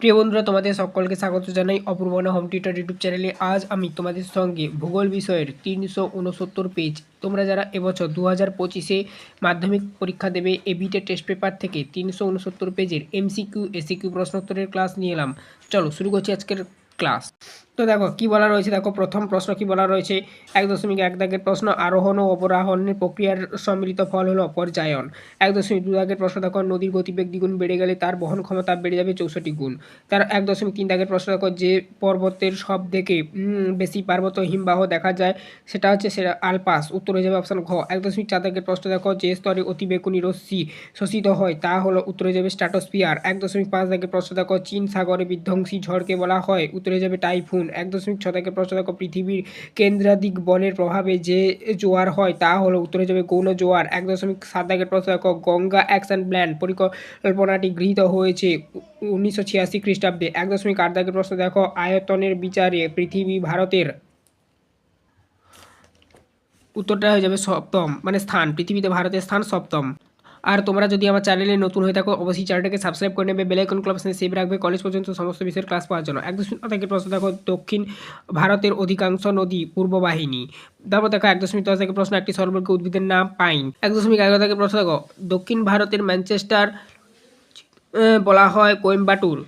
প্রিয় বন্ধুরা, তোমাদের সকলকে স্বাগত জানাই অপূর্বনা হোম টিউটার ইউটিউব চ্যানেলে। আজ আমি তোমাদের সঙ্গে ভূগোল বিষয়ের তিনশো উনসত্তর পেজ তোমরা যারা এবছর দু হাজার পঁচিশে মাধ্যমিক পরীক্ষা দেবে এবিটে টেস্ট পেপার থেকে তিনশো উনসত্তর পেজের এমসিকিউ এসিকিউ প্রশ্নোত্তরের ক্লাস নিয়ে এলাম। চলো, শুরু করছি আজকের ক্লাস তো দেখো, কি বলা রয়েছে? দেখো, প্রথম প্রশ্ন কি বলা রয়েছে? এক দশমিক এক দাগের প্রশ্ন, আরোহণ ও অবরাহনের প্রক্রিয়ার সম্মিলিত ফল হলো অপর্যায়ন এক দশমিক দু দাগের প্রশ্ন, দেখো, নদীর গতিবেগ দ্বিগুণ বেড়ে গেলে তার বহন ক্ষমতা বেড়ে যাবে চৌষট্টি গুণ। তার এক দশমিক তিন দাগের প্রশ্ন, দেখো, যে পর্বতের সব থেকে বেশি পার্বত্য হিমবাহ দেখা যায়, সেটা হচ্ছে সেটা আলপাস, উত্তর হয়ে যাবে অপশন ঘ। এক দশমিক চার দাগের প্রশ্ন, দেখো, যে স্তরে অতিবেগুনি রশ্মি শোষিত হয়, তা হলো উত্তরে যাবে স্ট্র্যাটোস্ফিয়ার। এক দশমিক পাঁচ দাগের প্রশ্ন, দেখো, চীন সাগরে বিধ্বংসী ঝড়কে বলা হয়, উত্তরে যাবে টাইফুন। এক দশমিক ছ দাগের প্রশ্ন দেখো পৃথিবীর কেন্দ্রাদিক বনের প্রভাবে যে জোয়ার হয় তা হলো উত্তরে যাবে গৌণ জোয়ার। এক দশমিক সাত দাগের প্রশ্ন দেখো গঙ্গা অ্যাকশন প্ল্যান পরিকল্পনাটি গৃহীত হয়েছে উনিশশো ছিয়াশি খ্রিস্টাব্দে। এক দশমিক আট দাগের প্রশ্ন দেখো আয়তনের বিচারে পৃথিবী ভারতের উত্তরটা হয়ে যাবে সপ্তম মানে স্থান, পৃথিবীতে ভারতের স্থান সপ্তম। আর তোমরা যদি আমার চ্যানেলে নতুন হয়ে থাকো, অবশ্যই চ্যানেলটাকে সাবস্ক্রাইব করে নেবে বেলাইকন ক্লাব সেভ রাখবে কলেজ পর্যন্ত সমস্ত বিষয়ের ক্লাস পাওয়ার জন্য। এক দশমিক থেকে প্রশ্ন দেখো, দক্ষিণ ভারতের অধিকাংশ নদী পূর্ব বাহিনী তারপর দেখো এক দশমিক দশ থেকে প্রশ্ন, একটি সর্বর্গ উদ্ভিদের নাম পাইন। এক দশমিক এগারো থেকে প্রশ্ন দেখো, দক্ষিণ ভারতের ম্যানচেস্টার বলা হয় কোয়েম্বাটুর।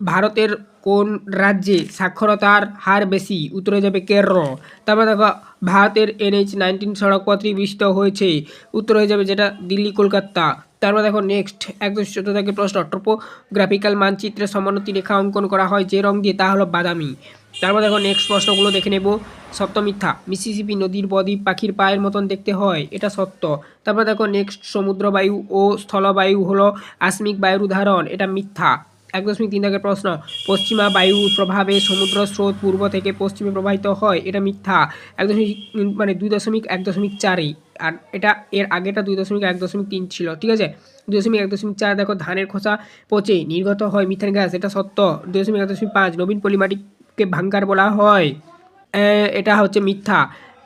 ভারতের কোন রাজ্যে সাক্ষরতার হার বেশি? উত্তরে যাবে কেরল। তারপর দেখো, ভারতের এনএইচ নাইনটিন সড়ক পথটি বিস্তৃত হয়েছে। উত্তর হয়ে যাবে যেটা দিল্লি, কলকাতা। তারপর দেখো নেক্সট একদম চোদ্দ থেকে প্রশ্ন ট্রোপোগ্রাফিক্যাল মানচিত্রে সমোন্নতি রেখা অঙ্কন করা হয় যে রং দিয়ে, তা হলো বাদামি। তারপর দেখো নেক্সট প্রশ্নগুলো দেখে নেব। সত্য মিথ্যা। মিসিসিপি নদীর বদ্বীপ পাখির পায়ের মতন দেখতে হয়, এটা সত্য। তারপর দেখো নেক্সট সমুদ্রবায়ু ও স্থলবায়ু হলো আসমিক বায়ুর উদাহরণ, এটা মিথ্যা। এক দশমিক তিন দাগের প্রশ্ন, পশ্চিমা বায়ুর প্রভাবে সমুদ্র স্রোত পূর্ব থেকে পশ্চিমে প্রবাহিত হয়, এটা মিথ্যা। এক দশমিক মানে দুই দশমিক এক দশমিক চারই, আর এটা এর আগেটা দুই দশমিক এক দশমিক তিন ছিল, ঠিক আছে? দুই দশমিক এক দশমিক চার দেখো, ধানের খোসা পচে, নির্গত হয় মিথেন গ্যাস, এটা সত্য। দুই দশমিক এক দশমিক পাঁচ, নবীন পলিমাটিকে ভাঙ্গার বলা হয় এটা হচ্ছে মিথ্যা।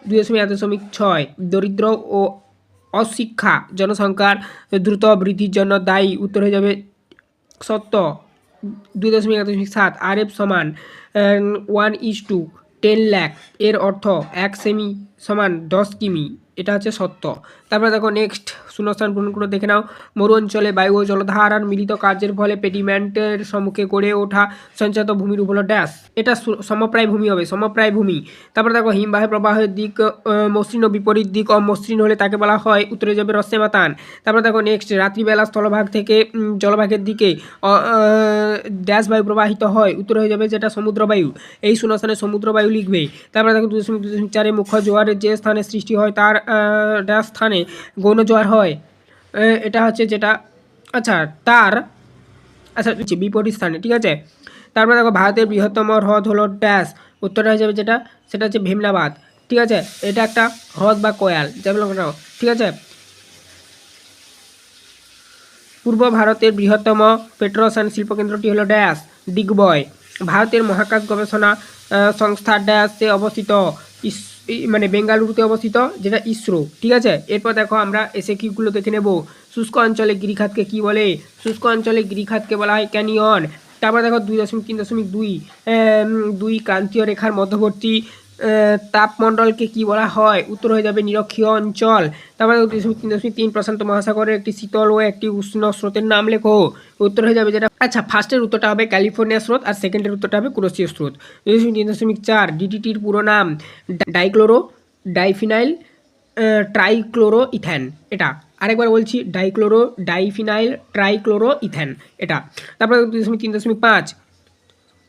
দুই দশমিক এক দশমিক ছয়, দরিদ্র ও অশিক্ষা, জনসংখ্যার দ্রুত বৃদ্ধির জন্য দায়ী, উত্তর হয়ে যাবে সত্য। দুই দশমিক এক দশমিক সাত আর এফ সমান one is two ten lakh এর অর্থ এক সেমি সমান দশ কিমি। এটা হচ্ছে সত্য। তারপরে দেখো নেক্সট শূন্যস্থান পূরণ করে, দেখে নাও। মরু অঞ্চলে বায়ু ও জলধারার মিলিত কার্যের ফলে পেডিমেন্টের সম্মুখে গড়ে ওঠা সঞ্চাত ভূমির উপর ড্যাশ এটা সমপ্রায় ভূমি হবে, সমপ্রায় ভূমি। তারপরে দেখো হিমবাহের প্রবাহের দিক মসৃণ ও বিপরীত দিক অমসৃণ হলে তাকে বলা হয় উত্তরে যাবে রস্যেমাতান তারপরে দেখো নেক্সট রাত্রিবেলা স্থলভাগ থেকে জলভাগের দিকে ড্যাশ বায়ু প্রবাহিত হয়, উত্তরে হয়ে যাবে যেটা সমুদ্র বায়ু এই শূন্যস্থানে সমুদ্র বায়ু লিখবে। তারপরে দেখো দুই দশমিক দুই দশমিক চারে মুখ্য জোয়ারের যে স্থানে সৃষ্টি হয় তার স্থানে গৌণ জোয়ার হয় এটা হচ্ছে যেটা আচ্ছা তার আচ্ছা বিপরীত স্থানে, ঠিক আছে? তারপরে দেখো, ভারতের বৃহত্তম হ্রদ হলো ড্যাশ, উত্তরটা যাবে যেটা, সেটা হচ্ছে ভীমনাবাদ, ঠিক আছে? এটা একটা হ্রদ বা কয়াল যেমন ঠিক আছে? পূর্ব ভারতের বৃহত্তম পেট্রোসান শিল্পকেন্দ্রটি হলো ড্যাশ ডিগবয় ভারতের মহাকাশ গবেষণা সংস্থা ড্যাশে অবস্থিত। মানে বেঙ্গালুরুতে অবস্থিত, যেটা ইসরো, ঠিক আছে? এরপর দেখো আমরা এসে কিগুলো দেখে নেব। শুষ্ক অঞ্চলে গিরিখাতকে কি বলে? শুষ্ক অঞ্চলে গিরিখাতকে বলা হয় ক্যানিয়ন। তারপর দেখো দুই দশমিক তিন দশমিক দুই দুই ক্রান্তীয় রেখার মধ্যবর্তী তাপমণ্ডলকে কি বলা হয়? উত্তর হয়ে যাবে নিরক্ষীয় অঞ্চল। তারপরে তিন দশমিক তিন প্রশান্ত মহাসাগরের একটি শীতল ও একটি উষ্ণ স্রোতের নাম লেখো। উত্তর হয়ে যাবে যেটা আচ্ছা ফার্স্টের উত্তরটা হবে ক্যালিফোর্নিয়া স্রোত আর সেকেন্ডের উত্তরটা হবে কুরসীয় স্রোত। তিন দশমিক চার ডিডিটির পুরো নাম ডাইক্লোরো, ডাইফিনাইল ট্রাইক্লোরো ইথ্যান এটা। আরেকবার বলছি, ডাইক্লোরো, ডাইফিনাইল, ট্রাইক্লোরো ইথ্যান এটা। তারপরে দুই দশমিক তিন দশমিক পাঁচ।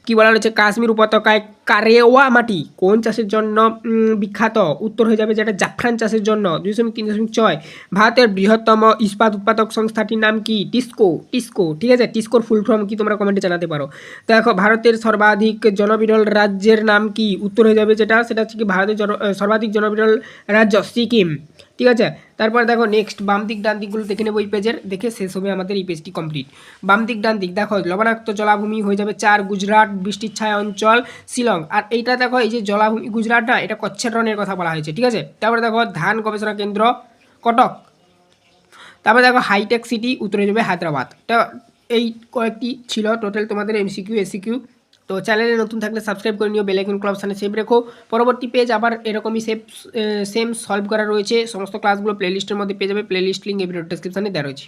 কি বলা হচ্ছে কাশ্মীর উপত্যকায় কারেওয়া মাটি কোন চাষের জন্য বিখ্যাত? উত্তর হয়ে যাবে যেটা জাফরান চাষের জন্য। দুই দশমিক তিন দশমিক ছয়। ভারতের বৃহত্তম ইস্পাত উৎপাদক সংস্থাটির নাম কি? টিস্কো টিস্কো, ঠিক আছে? টিস্কোর ফুল ফর্ম কি তোমরা কমেন্টে জানাতে পারো। দেখো, ভারতের সর্বাধিক জনবিরল রাজ্যের নাম কি? উত্তর হয়ে যাবে যেটা, সেটা হচ্ছে কি ভারতের সর্বাধিক জনবিরল রাজ্য, সিকিম, ঠিক আছে? তারপর দেখো নেক্সট বাম দিক, ডান দিকগুলো দেখে নেব এই পেজের দেখে শেষ হবে আমাদের এই পেজটি কমপ্লিট বাম দিক, ডান দিক, দেখো, লবণাক্ত জলাভূমি হয়ে যাবে চার, গুজরাট, বৃষ্টির ছায়া অঞ্চল, শিলং। আর এইটা দেখো, এই যে জলাভূমি গুজরাট না এটা কচ্ছের রনের কথা বলা হয়েছে, ঠিক আছে? তারপরে দেখো, ধান গবেষণা কেন্দ্র, কটক। তারপরে দেখো হাইটেক সিটি উত্তরে যাবে হায়দ্রাবাদ। এটা এই কয়েকটি ছিল টোটাল তোমাদের এমসিকিউ এসিকিউ তো চ্যানেলে নতুন থাকলে সাবস্ক্রাইব করে নিও বেলাইকন ক্লাব সামনে সেভ রেখো। পরবর্তী পেজ আবার এরকমই সেভ সেম সলভ করা রয়েছে। সমস্ত ক্লাসগুলো প্লেলিস্টের মধ্যে পেয়ে যাবে। প্লেলিস্ট লিঙ্ক এই ভিডিও ডিসক্রিপশানে দেওয়া রয়েছে।